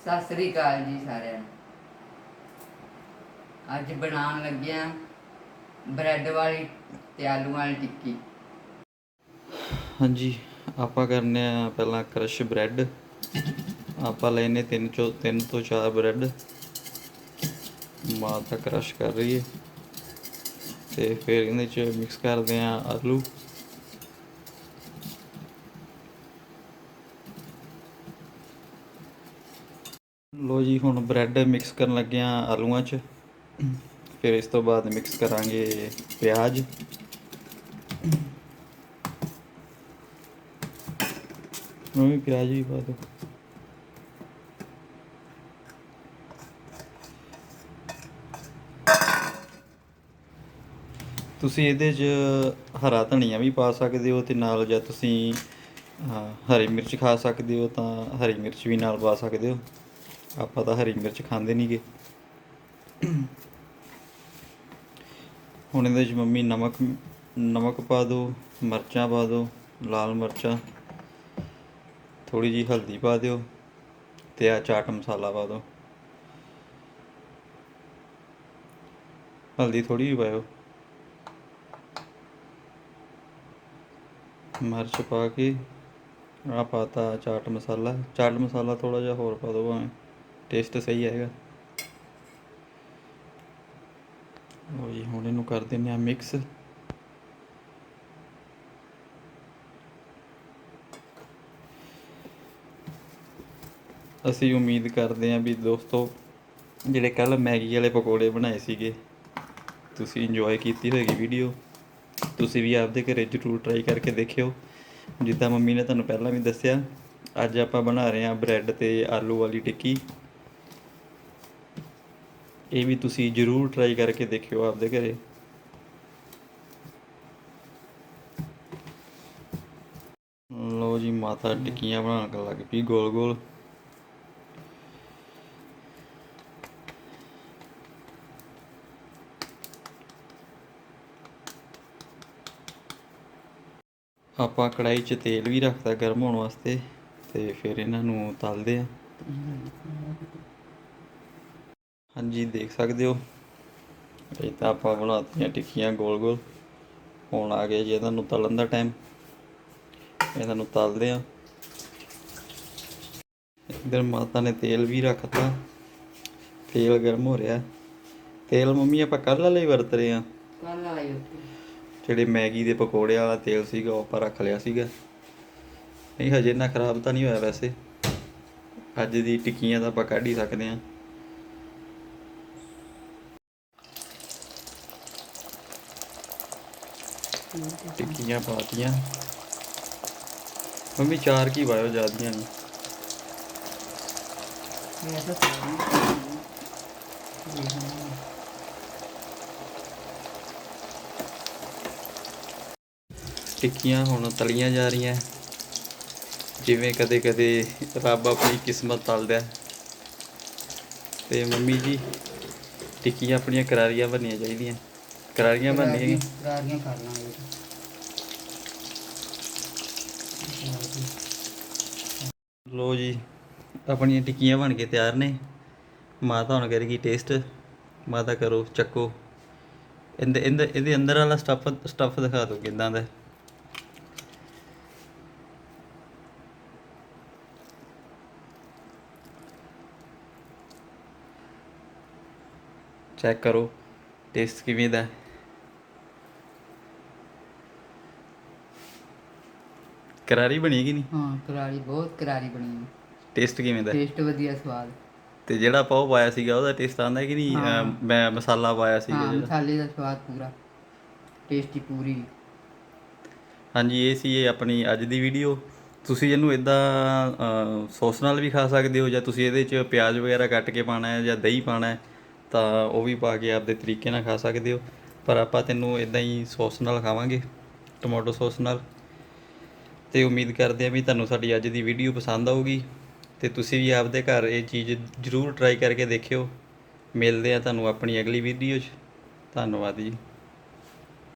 ਸਤਿ ਸ੍ਰੀ ਅਕਾਲ ਜੀ ਸਾਰਿਆਂ ਨੂੰ। ਅੱਜ ਬਣਾਉਣ ਲੱਗਿਆ ਬ੍ਰੈਡ ਵਾਲੀ ਤੇ ਆਲੂ ਵਾਲੀ ਟਿੱਕੀ। ਹਾਂਜੀ, ਆਪਾਂ ਕਰਨੇ ਆ ਪਹਿਲਾਂ ਕ੍ਰਸ਼ ਬ੍ਰੈਡ ਆਪਾਂ ਲੈਨੇ ਤਿੰਨ ਚੋਂ ਤਿੰਨ ਤੋਂ ਚਾਰ ਬ੍ਰੈਡ। ਮਾਤਾ ਕ੍ਰਸ਼ ਕਰ ਰਹੀ ਹੈ ਤੇ ਫਿਰ ਇਹਦੇ ਚ ਮਿਕਸ ਕਰਦੇ ਆ ਆਲੂ। ਲੋ ਜੀ, ਹੁਣ ਬ੍ਰੈਡ ਮਿਕਸ ਕਰਨ ਲੱਗੇ ਆ ਆਲੂਆਂ ਚ। ਫਿਰ ਇਸ ਤੋਂ ਬਾਅਦ ਮਿਕਸ ਕਰਾਂਗੇ ਪਿਆਜ਼। ਵੀ ਪਿਆਜ਼ ਵੀ ਪਾ ਦਿਓ। ਤੁਸੀਂ ਇਹਦੇ 'ਚ ਹਰਾ ਧਨੀਆ ਵੀ ਪਾ ਸਕਦੇ ਹੋ ਤੇ ਨਾਲ ਜਾਂ ਤੁਸੀਂ ਹਰੀ ਮਿਰਚ ਖਾ ਸਕਦੇ ਹੋ ਤਾਂ ਹਰੀ ਮਿਰਚ ਵੀ ਨਾਲ ਪਾ ਸਕਦੇ ਹੋ। ਆਪਾਂ ਤਾਂ ਹਰੀ ਮਿਰਚ ਖਾਂਦੇ ਨਹੀਂਗੇ ਹੁਣ ਇਹਦੇ 'ਚ ਮੰਮੀ ਨਮਕ ਨਮਕ ਪਾ ਦਿਓ ਮਿਰਚਾਂ ਪਾ ਦਿਓ ਲਾਲ ਮਿਰਚਾਂ ਥੋੜੀ ਜੀ ਹਲਦੀ ਪਾ ਦਿਓ ਤੇ ਆ ਚਾਟ ਮਸਾਲਾ ਪਾ ਦਿਓ ਹਲਦੀ ਥੋੜੀ ਜਿਹੀ ਪਾਇਓ। ਮਿਰਚ ਪਾ ਕੇ ਆ ਪਾਤਾ ਚਾਟ ਮਸਾਲਾ। ਚਾਟ ਮਸਾਲਾ ਥੋੜਾ ਜਿਹਾ ਹੋਰ ਪਾ ਦਿਓ ਭਾਵੇਂ। ਟੇਸਟ ਸਹੀ ਆਏਗਾ ਲਓ ਜੀ, ਹੁਣ ਇਹਨੂੰ ਕਰ ਦਿੰਦੇ ਆ ਮਿਕਸ ਅਸੀਂ ਉਮੀਦ ਕਰਦੇ ਹਾਂ ਵੀ ਦੋਸਤੋ, ਜਿਹੜੇ ਕੱਲ ਮੈਗੀ ਵਾਲੇ ਪਕੌੜੇ ਬਣਾਏ ਸੀਗੇ, ਤੁਸੀਂ ਇੰਜੋਏ ਕੀਤੀ ਹੋਏਗੀ ਵੀਡੀਓ ਤੁਸੀਂ ਵੀ ਆਪਦੇ ਘਰੇ ਜ਼ਰੂਰ ਟਰਾਈ ਕਰਕੇ ਦੇਖਿਓ। ਜਿੱਦਾਂ ਮੰਮੀ ਨੇ ਤੁਹਾਨੂੰ ਪਹਿਲਾਂ ਵੀ ਦੱਸਿਆ, ਅੱਜ ਆਪਾਂ ਬਣਾ ਰਹੇ ਹਾਂ ਬ੍ਰੈਡ ਤੇ ਆਲੂ ਵਾਲੀ ਟਿੱਕੀ। ਇਹ ਵੀ ਤੁਸੀਂ ਜ਼ਰੂਰ ਟਰਾਈ ਕਰਕੇ ਦੇਖਿਓ ਆਪਦੇ ਘਰੇ। ਲੋ ਜੀ, ਮਾਤਾ ਟਿੱਕੀਆਂ ਬਣਾਉਣ ਲੱਗ ਪਈ ਗੋਲ ਗੋਲ। ਆਪਾਂ ਕੜਾਈ 'ਚ ਤੇਲ ਵੀ ਰੱਖਦਾ ਗਰਮ ਹੋਣ ਵਾਸਤੇ ਤੇ ਫਿਰ ਇਹਨਾਂ ਨੂੰ ਤਲਦੇ ਆ। ਹਾਂਜੀ ਦੇਖ ਸਕਦੇ ਹੋ। ਇਹ ਤਾਂ ਆਪਾਂ ਬਣਾਤੀਆਂ ਟਿੱਕੀਆਂ ਗੋਲ ਗੋਲ। ਹੁਣ ਆ ਗਿਆ ਜੀ ਇਹਨਾਂ ਨੂੰ ਤਲਣ ਦਾ ਟਾਈਮ ਇਹਨਾਂ ਨੂੰ ਤਲਦੇ ਆ ਇਧਰ ਮਾਤਾ ਨੇ ਤੇਲ ਵੀ ਰੱਖਤਾ। ਤੇਲ ਗਰਮ ਹੋ ਰਿਹਾ। ਤੇਲ ਮੰਮੀ ਆਪਾਂ ਕੱਲ੍ਹ ਵਾਲਾ ਹੀ ਵਰਤ ਰਹੇ ਆ ਕੱਲ ਆਇਓ ਜਿਹੜੇ ਮੈਗੀ ਦੇ ਪਕੌੜੇ ਵਾਲਾ ਤੇਲ ਸੀਗਾ ਉਹ ਆਪਾਂ ਰੱਖ ਲਿਆ ਸੀਗਾ। ਨਹੀਂ ਹਜੇ ਇੰਨਾ ਖਰਾਬ ਤਾਂ ਨਹੀਂ ਹੋਇਆ ਵੈਸੇ। ਅੱਜ ਦੀ ਟਿੱਕੀਆਂ ਤਾਂ ਆਪਾਂ ਕੱਢ ਹੀ ਸਕਦੇ ਹਾਂ। ਟਿੱਕੀਆਂ ਪਾਤੀਆਂ। ਮੰਮੀ ਚਾਰ ਕੀ ਪਾਇਓ ਜਿਆਦੀਆਂ ਨਹੀਂ ਮੈਂ ਤਾਂ ਸਾਰੀ ਟਿੱਕੀਆਂ ਹੁਣ ਤਲੀਆਂ ਜਾ ਰਹੀਆਂ। ਜਿਵੇਂ ਕਦੇ ਕਦੇ ਰੱਬ ਆਪਣੀ ਕਿਸਮਤ ਤਲਦਾ। ਤੇ ਮੰਮੀ ਜੀ ਟਿੱਕੀਆਂ ਆਪਣੀਆਂ ਕਰਾਰੀਆਂ ਬਣਨੀਆਂ ਚਾਹੀਦੀਆਂ। ਕਰਾਰੀਆਂ ਬਣਨੀਆਂ ਕਰਾਰੀਆਂ ਕਰ ਲਾਂਗੇ। ਲੋ ਜੀ ਆਪਣੀਆਂ ਟਿੱਕੀਆਂ ਬਣ ਕੇ ਤਿਆਰ ਨੇ। ਮਾਤਾ ਹੁਣ ਕਰੇਗੀ ਟੇਸਟ ਮਾਤਾ ਕਰੋ ਚੱਕੋ। ਇਹਦੇ ਇਹਦੇ ਇਹਦੇ ਅੰਦਰ ਵਾਲਾ ਸਟਫ ਸਟਫ ਦਿਖਾ ਦਿਓ ਕਿਦਾਂ ਦਾ। ਚੈੱਕ ਕਰੋ ਟੇਸਟ ਕਿਵੇਂ ਦਾ ਹੈ। ਕਰਾਰੀ ਬਣੀ ਕਿ ਨਹੀਂ? ਹਾਂ ਕਰਾਰੀ ਬਹੁਤ ਕਰਾਰੀ ਬਣੀ ਟੇਸਟ ਕਿਵੇਂ ਦਾ? ਟੇਸਟ ਵਧੀਆ ਸਵਾਦ। ਤੇ ਜਿਹੜਾ ਪਾਓ ਪਾਇਆ ਸੀਗਾ ਉਹਦਾ ਟੇਸਟ ਆਂਦਾ ਕਿ ਨਹੀਂ। ਅਹ, ਮੈਂ ਮਸਾਲਾ ਪਾਇਆ ਸੀਗਾ ਹਾਂ ਜਿਹੜਾ। ਮਸਾਲੇ ਦਾ ਸਵਾਦ ਪੂਰਾ। ਟੇਸਟੀ ਪੂਰੀ। ਹਾਂਜੀ ਇਹ ਸੀ ਇਹ ਆਪਣੀ ਅੱਜ ਦੀ ਵੀਡੀਓ ਤੁਸੀਂ ਇਹਨੂੰ ਇਦਾਂ ਸੌਸ ਨਾਲ ਵੀ ਖਾ ਸਕਦੇ ਹੋ ਜਾਂ ਤੁਸੀਂ ਇਹਦੇ 'ਚ ਪਿਆਜ਼ ਵਗੈਰਾ ਕੱਟ ਕੇ ਪਾਣਾ ਹੈ ਜਾਂ ਦਹੀਂ ਪਾਣਾ ਹੈ ਤਾਂ ਉਹ ਵੀ ਪਾ ਕੇ ਆਪਦੇ ਤਰੀਕੇ ਨਾਲ ਖਾ ਸਕਦੇ ਹੋ। ਪਰ ਆਪਾਂ ਤੈਨੂੰ ਇਦਾਂ ਹੀ ਸੌਸ ਨਾਲ ਖਾਵਾਂਗੇ ਟੋਮੈਟੋ ਸੌਸ ਨਾਲ। ਤੇ ਉਮੀਦ ਕਰਦੇ ਹਾਂ ਵੀ ਤੁਹਾਨੂੰ ਸਾਡੀ ਅੱਜ ਦੀ ਵੀਡੀਓ ਪਸੰਦ ਆਊਗੀ ਤੇ ਤੁਸੀਂ ਵੀ ਆਪਦੇ ਘਰ ਇਹ ਚੀਜ਼ ਜ਼ਰੂਰ ਟਰਾਈ ਕਰਕੇ ਦੇਖਿਓ। ਮਿਲਦੇ ਆ ਤੁਹਾਨੂੰ ਆਪਣੀ ਅਗਲੀ ਵੀਡੀਓ 'ਚ। ਧੰਨਵਾਦ ਜੀ।